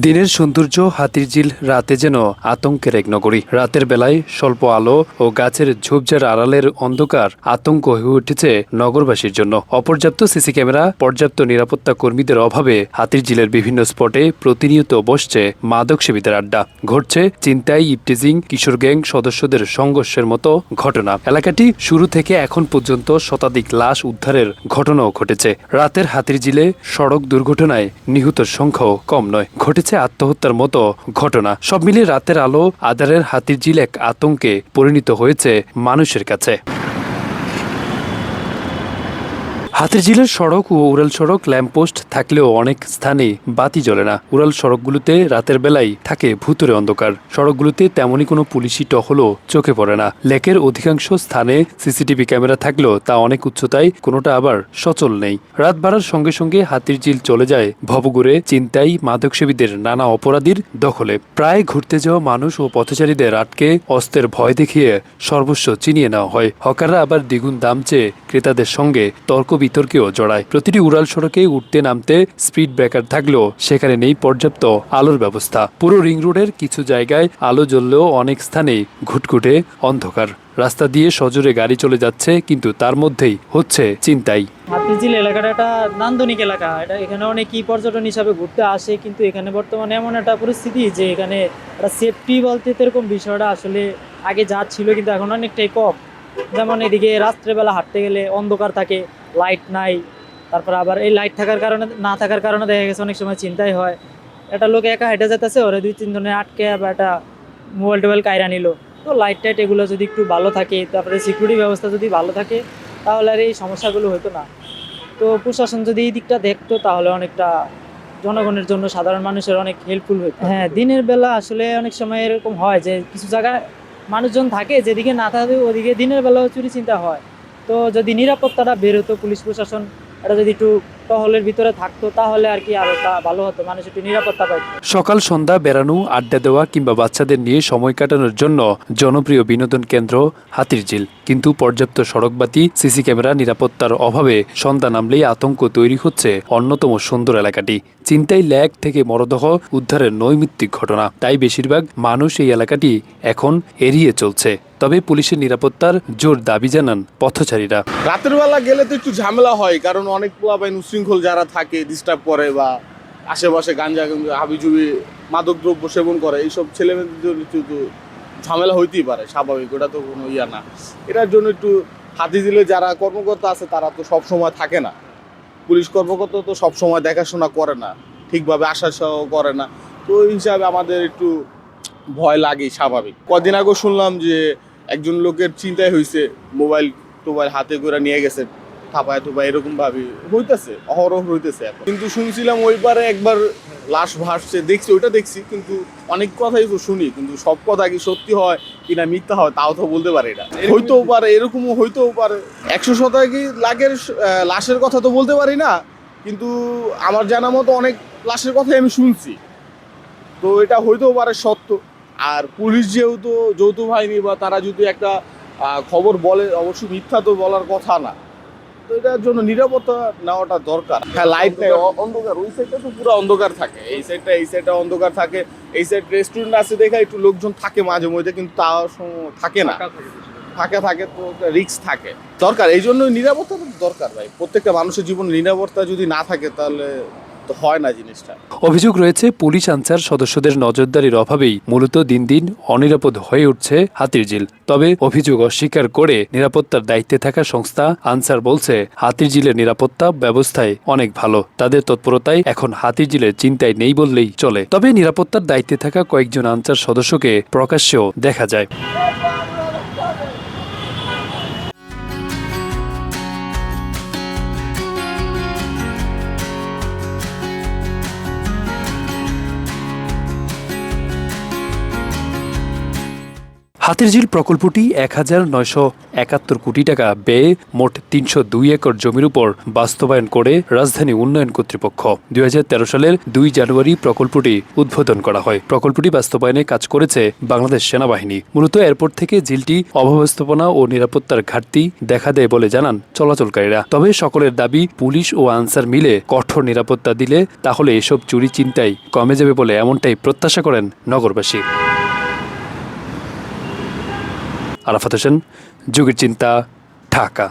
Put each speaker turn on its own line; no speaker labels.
দিনের সৌন্দর্য হাতির হাতিরঝিল রাতে যেন আতঙ্কের এক নগরী। রাতের বেলায় স্বল্প আলো ও গাছের ঝোপঝাড় আড়ালের অন্ধকার আতঙ্ক হয়ে উঠেছে নগরবাসীর জন্য। অপর্যাপ্ত সিসি ক্যামেরা, পর্যাপ্ত নিরাপত্তা কর্মীদের অভাবে হাতির হাতিরঝিলের বিভিন্ন স্পটে প্রতিনিয়ত বসছে মাদক সেবীদের আড্ডা। ঘটছে চিন্তাই, ইপটিজিং, কিশোর গ্যাং সদস্যদের সংঘর্ষের মতো ঘটনা। এলাকাটি শুরু থেকে এখন পর্যন্ত শতাধিক লাশ উদ্ধারের ঘটনাও ঘটেছে। রাতের হাতির হাতিরঝিলে সড়ক দুর্ঘটনায় নিহত সংখ্যাও কম নয়। ঘটেছে আত্মহত্যার মতো ঘটনা। সব মিলিয়ে রাতের আলো আদারের হাতির জিল এক আতঙ্কে পরিণত হয়েছে মানুষের কাছে। হাতিরঝিলের সড়ক ও উড়াল সড়ক ল্যাম্পপোস্ট থাকলেও অনেক স্থানে বাতি জ্বলে না। উড়াল সড়কগুলোতে রাতের বেলায় থাকে ভূতরে অন্ধকার। সড়কগুলোতে তেমনই কোনো পুলিশি টহলও চোখে পড়ে না। লেকের অধিকাংশ স্থানে সিসিটিভি ক্যামেরা থাকলেও তা অনেক উচ্চতায়, কোনোটা আবার সচল নেই। রাত বাড়ার সঙ্গে সঙ্গে হাতিরঝিল চলে যায় ভবগুড়ে চিন্তাই মাদকসেবীদের নানা অপরাধীর দখলে। প্রায় ঘুরতে যাওয়া মানুষ ও পথচারীদের আটকে অস্ত্রের ভয় দেখিয়ে সর্বস্ব চিনিয়ে নেওয়া হয়। হকাররা আবার দ্বিগুণ দাম চেয়ে ক্রেতাদের সঙ্গে তর্ক বিতর্কেও জড়ায়। প্রতিটি উড়াল সড়কে উঠতে নামতে স্পিড ব্রেকার থাকলেও সেখানে নেই পর্যাপ্ত আলোর ব্যবস্থা। পুরো রিং রোডের কিছু জায়গায় আলো জ্বললেও অনেক স্থানে ঘুটঘুটে অন্ধকার। রাস্তা দিয়ে সজোরে গাড়ি চলে যাচ্ছে, কিন্তু তার মধ্যেই হচ্ছে চিন্তাই।
হাতিঝিল এলাকাটা একটা নান্দনিক এলাকা, এটা এখানে অনেকেই পর্যটন হিসাবে ঘুরতে আসে, কিন্তু এখানে বর্তমানে এমন একটা পরিস্থিতি যে এখানে সেফটি বলতে এরকম বিষয়টা আসলে আগে যা ছিল, কিন্তু এখন অনেকটাই কম। যেমন এদিকে রাত্রেবেলা হাঁটতে গেলে অন্ধকার থাকে লাইট নাই, তারপর আবার এই লাইট থাকার কারণে, না থাকার কারণে দেখা গেছে অনেক সময় চিন্তাই হয়। একটা লোক একা হেঁটে যেতেছে, ওরা দুই তিনজনে আটকে বা একটা মোবাইল টোবাইল কায়রা নিল। তো লাইট টাইট এগুলো যদি একটু ভালো থাকে, তারপরে সিকিউরিটি ব্যবস্থা যদি ভালো থাকে, তাহলে আর এই সমস্যাগুলো হতো না। তো প্রশাসন যদি এই দিকটা দেখতো, তাহলে অনেকটা জনগণের জন্য সাধারণ মানুষের অনেক হেল্পফুল হতো হ্যাঁ দিনের বেলা আসলে অনেক সময় এরকম হয় যে কিছু জায়গায় মানুষজন থাকে, যেদিকে না থাকে ওদিকে দিনের বেলাও চুরি চিন্তা হয়। তো যদি নিরাপত্তাটা বেরোতো পুলিশ প্রশাসন, এটা যদি একটু টহলের ভিতরে থাকতো, তাহলে আর কি আরও ভালো হতো, মানুষ একটু নিরাপত্তা পাইতো।
সকাল সন্ধ্যা বেড়ানো, আড্ডা দেওয়া কিংবা বাচ্চাদের নিয়ে সময় কাটানোর জন্য জনপ্রিয় বিনোদন কেন্দ্র হাতিরঝিল। কিন্তু পর্যাপ্ত সড়কবাতি সিসি ক্যামেরা নিরাপত্তার অভাবে সন্ধ্যা নামলেই আতঙ্ক তৈরি হচ্ছে অন্যতম সুন্দর এলাকাটি। চিন্তাই ল্যাগ থেকে মরদেহ উদ্ধারের নৈমিত্তিক ঘটনা। তাই বেশিরভাগ মানুষ এই এলাকাটি এখন এড়িয়ে চলছে। তবে পুলিশের নিরাপত্তার জোর দাবি জানান পথচারীরা।
রাতের বেলা গেলে তো একটু ঝামেলা হয়, কারণ অনেক পোলাপাইন উশৃঙ্খল যারা থাকে ডিস্টার্ব করে বা আশেপাশে গাঞ্জা হাবিজুবি মাদক দ্রব্য সেবন করে, এইসব ছেলেমেয়েদের একটু ঝামেলা হইতেই পারে, স্বাভাবিক, ওটা তো কোনো ইয়া না। এটার জন্য একটু হাতি দিলে যারা কর্মকর্তা আছে, তারা তো সব সময় থাকে না। পুলিশ কর্মকর্তা তো সব সময় দেখাশোনা করে না, ঠিকভাবে আসা সহ করে না। তো ওই হিসাবে আমাদের একটু ভয় লাগে স্বাভাবিক। কদিন আগে শুনলাম যে একজন লোকের চিন্তায় হয়েছে মোবাইল টোবাইল হাতে করে নিয়ে গেছে, থাপায় থোপায় এরকম ভাবে হইতেছে, অহরহ হইতেছে এখন। কিন্তু শুনছিলাম ওইবারে একবার লাশ ভাসছে দেখছি ওইটা দেখছি কিন্তু অনেক কথাই তো শুনি কিন্তু সব কথা কি সত্যি হয় কিনা মিথ্যা হয় তাও তো বলতে পারে না। হইতেও পারে এরকমও হইতেও পারে। একশো শতাকি লাখের লাশের কথা তো বলতে পারি না কিন্তু আমার জানা মতো অনেক লাশের কথাই আমি শুনছি। তো এটা হইতেও পারে সত্য। আর পুলিশ যেহেতু যৌথ বাহিনী বা তারা যদি একটা খবর বলে অবশ্যই মিথ্যা তো বলার কথা না। তো এটার জন্য নিরাপত্তা নেওয়াটা দরকার। হ্যাঁ লাইট নেই অন্ধকার ওই সাইডটা তো পুরো অন্ধকার থাকে। এই সাইডটা এই সাইডটা অন্ধকার থাকে। এই সাইড রেস্টুরেন্ট আছে দেখা একটু লোকজন থাকে মাঝে মধ্যে কিন্তু তা সম- থাকে না। থাকে থাকে তো রিস্ক থাকে। দরকার এই জন্য নিরাপত্তা দরকার ভাই। প্রত্যেকটা মানুষের জীবনে নিরাপত্তা যদি না থাকে তাহলে তো হয় না জিনিসটা।
অভিযোগ রয়েছে, পুলিশ আনসার সদস্যদের নজরদারির অভাবেই মূলত দিন দিন অনিরাপদ হয়ে উঠছে হাতিরঝিল। তবে অভিযোগ অস্বীকার করে নিরাপত্তার দায়িত্বে থাকা সংস্থা আনসার বলছে, হাতিরঝিলের নিরাপত্তা ব্যবস্থায় অনেক ভালো। তাদের তৎপরতায় এখন হাতিরঝিলের চিন্তায় নেই বললেই চলে। তবে নিরাপত্তার দায়িত্বে থাকা কয়েকজন আনসার সদস্যকে প্রকাশ্যেও দেখা যায়। হাতিরঝিল প্রকল্পটি এক হাজার নয়শো একাত্তর কোটি টাকা ব্যয়ে মোট তিনশো দুই একর জমির উপর বাস্তবায়ন করে রাজধানী উন্নয়ন কর্তৃপক্ষ। দুই হাজার তেরো সালের দুই জানুয়ারি প্রকল্পটি উদ্বোধন করা হয়। প্রকল্পটি বাস্তবায়নে কাজ করেছে বাংলাদেশ সেনাবাহিনী। মূলত এয়ারপোর্ট থেকে ঝিলটি অব্যবস্থাপনা ও নিরাপত্তার ঘাটতি দেখা দেয় বলে জানান চলাচলকারীরা। তবে সকলের দাবি, পুলিশ ও আনসার মিলে কঠোর নিরাপত্তা দিলে তাহলে এসব চুরি চিন্তাই কমে যাবে বলে এমনটাই প্রত্যাশা করেন নগরবাসী। আরাফাত হোসেন যুগের চিন্তা ঢাকা।